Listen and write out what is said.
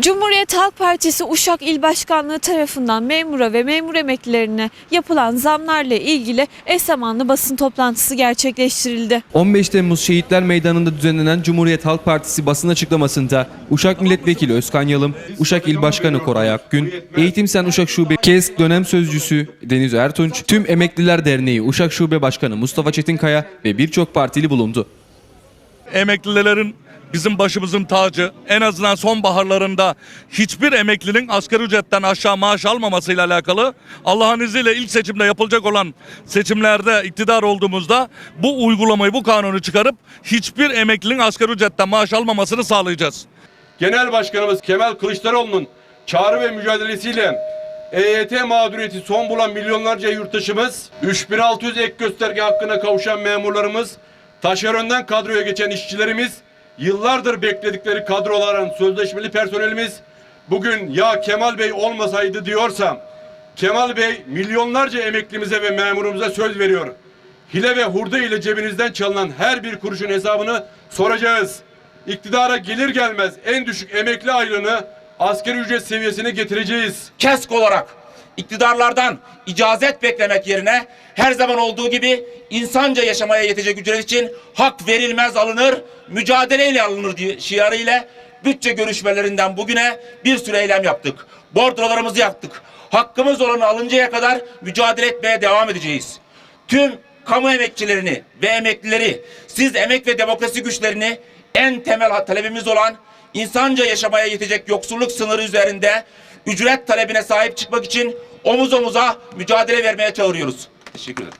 Cumhuriyet Halk Partisi Uşak İl Başkanlığı tarafından memura ve memur emeklilerine yapılan zamlarla ilgili eş zamanlı basın toplantısı gerçekleştirildi. 15 Temmuz Şehitler Meydanı'nda düzenlenen Cumhuriyet Halk Partisi basın açıklamasında Uşak Milletvekili Özkan Yalım, Uşak İl Başkanı Koray Akgün, Eğitim Sen Uşak Şube KESK dönem sözcüsü Deniz Ertunç, tüm Emekliler Derneği Uşak Şube Başkanı Mustafa Çetinkaya ve birçok partili bulundu. emeklilerin bizim başımızın tacı. En azından sonbaharlarında hiçbir emeklinin asgari ücretten aşağı maaş almamasıyla alakalı Allah'ın izniyle ilk seçimde yapılacak olan seçimlerde iktidar olduğumuzda bu uygulamayı, bu kanunu çıkarıp hiçbir emeklinin asgari ücretten maaş almamasını sağlayacağız. Genel Başkanımız Kemal Kılıçdaroğlu'nun çağrı ve mücadelesiyle EYT mağduriyeti son bulan milyonlarca yurttaşımız, 3600 ek gösterge hakkına kavuşan memurlarımız, taşerondan kadroya geçen işçilerimiz, yıllardır bekledikleri kadroların sözleşmeli personelimiz, bugün ya Kemal Bey olmasaydı diyorsam, Kemal Bey milyonlarca emeklimize ve memurumuza söz veriyor. Hile ve hurda ile cebinizden çalınan her bir kuruşun hesabını soracağız. İktidara gelir gelmez en düşük emekli aylığını asgari ücret seviyesine getireceğiz. KESK olarak iktidarlardan icazet beklemek yerine her zaman olduğu gibi insanca yaşamaya yetecek ücret için hak verilmez alınır, mücadeleyle alınır diye şiarıyla bütçe görüşmelerinden bugüne bir sürü eylem yaptık. Bordrolarımızı yaktık. Hakkımız olanı alıncaya kadar mücadele etmeye devam edeceğiz. Tüm kamu emekçilerini ve emeklileri, siz emek ve demokrasi güçlerini en temel talebimiz olan insanca yaşamaya yetecek yoksulluk sınırı üzerinde ücret talebine sahip çıkmak için omuz omuza mücadele vermeye çağırıyoruz. Teşekkür ederim.